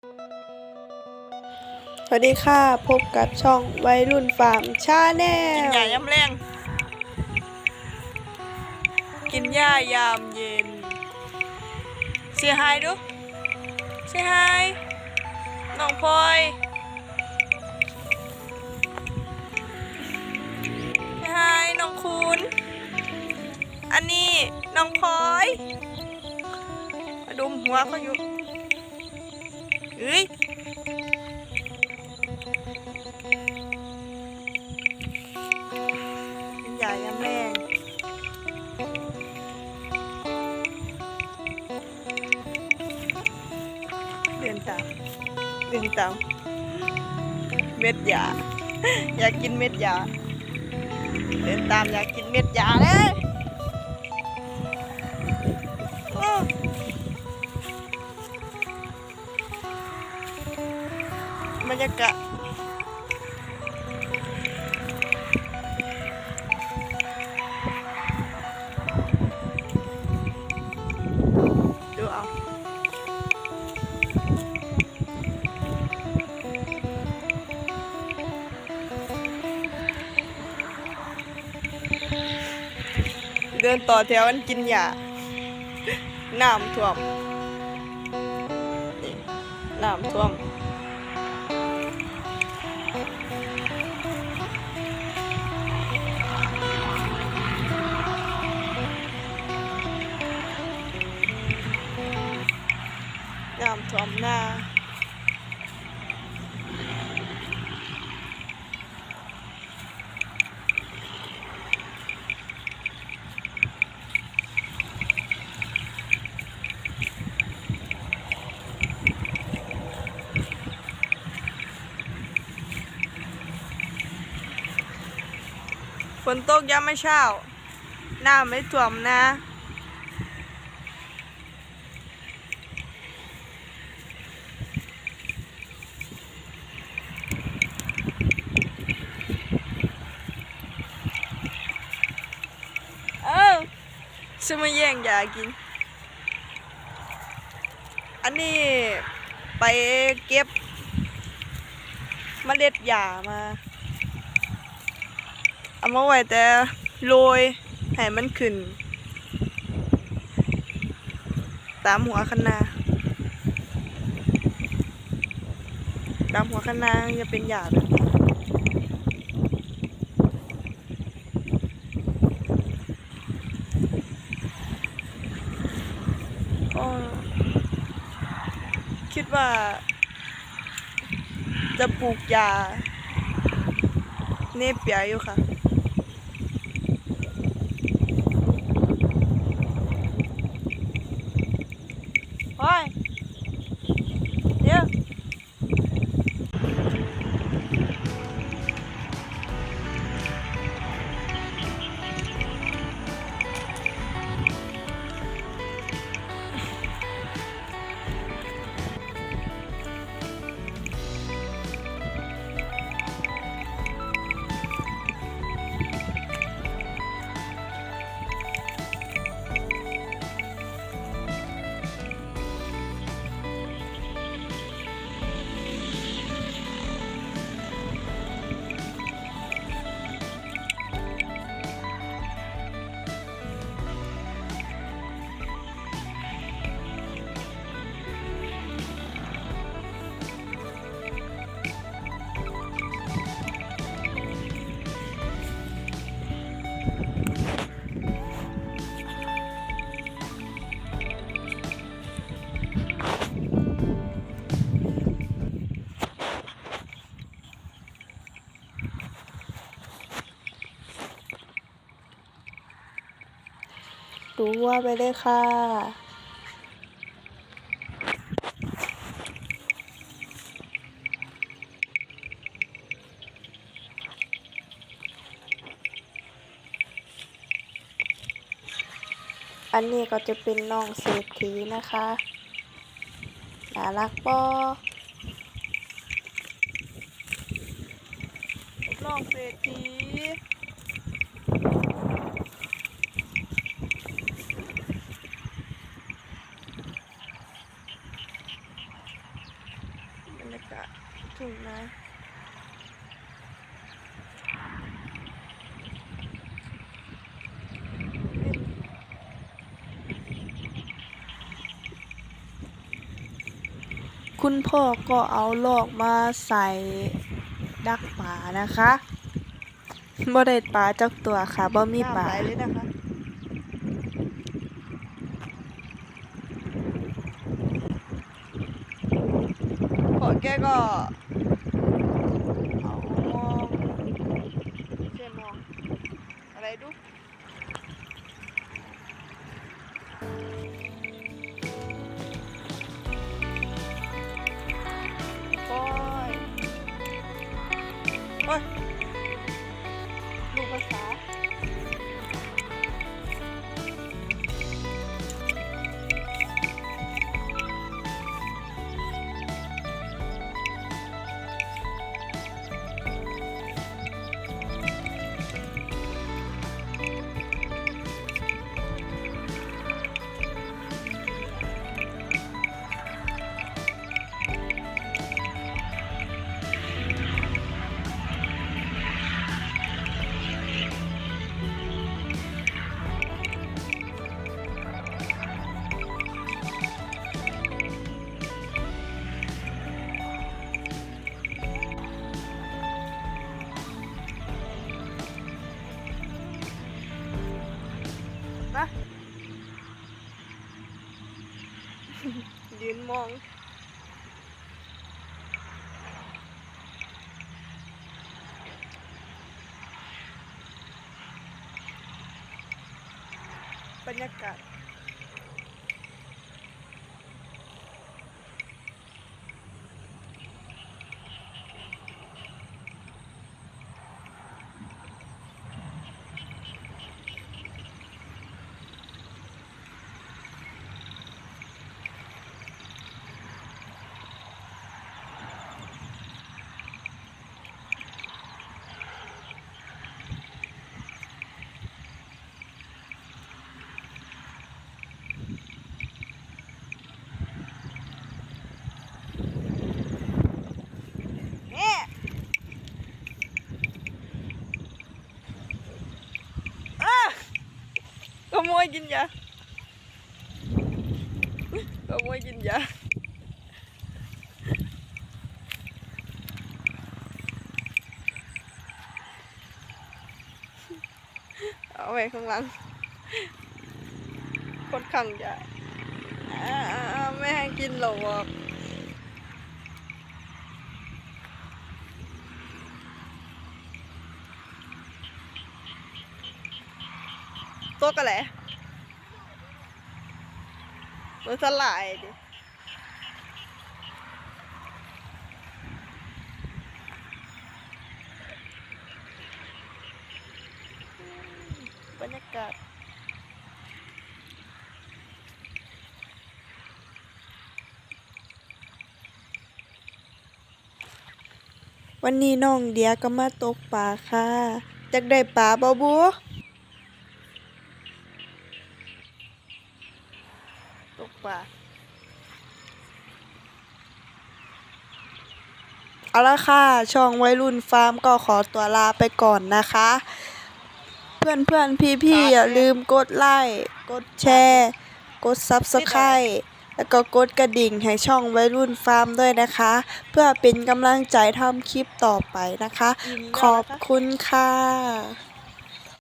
สวัสดีค่ะ พบกับช่องวัยรุ่นฟาร์มชาแนกินลหญ้ายามแรงกินหญ้ายามเย็น เสียหายดูเสียหายน้องพลอยเสียหายน้องคุณ อันนี้น้องพลอยมาดุมหัวเขาอยู่ เอ้ยกินหญ้ายามแรงเดินตามเดินตามเม็ดหญ้าอยากกินเม็ดหญ้าเดินตามอยากกินเม็ดหญ้าเลย กาศดูเอาเดินต่อแถวกันกินหญ้าน้ำท่วมน้ำท่วม น้ำท่วมหน้าฝนตกยามไม่เช้า น้ำไม่ท่วมนะ เอ้า จะมาแย่งยากิน อันนี้ไปเก็บเมล็ดยามา เอามาไว้แต่โรยให้มันขึ้น ตามหัวคนาตามหัวคนาจะเป็นหยาแบบนี้ก็คิด ว่า จะปลูกยาเนเปียอยู่ค่ะ ตัวไปเลยค่ะอันนี้ก็จะเป็นน้องเศรษฐีนะคะ น่ารักปอน้องเศรษฐีากาศทุ่งนาเป็น คุณพ่อก็เอาลอกมาใส่ดักป่านะคะบ่ได้ปลาจักตัวค่ะบ่มีปลาเลยนะคะพอแกก็ อง บรรยากาศ แม่อ้าข โมยกินยาขโมยกินยาเอาไว้ข้างหลังคนขังยาไม่ให้กินหรอกตัวกันแหละ มันสลายดิบรรยากาศวันนี้น้องเดียก็มาตกปลาค่ะอยากได้ปลาบ่บัว ตกปลา เอาละค่ะ ช่องวัยรุ่นฟาร์มก็ขอตัวลาไปก่อนนะคะ เพื่อนเพื่อนพี่พี่ๆอย่าลืมกดไลค์กดแชร์ กด Subscribe แล้วก็กดกระดิ่งให้ช่องวัยรุ่นฟาร์มด้วยนะคะ เพื่อเป็นกำลังใจทำคลิปต่อไปนะคะกินขอบคุณค่ะ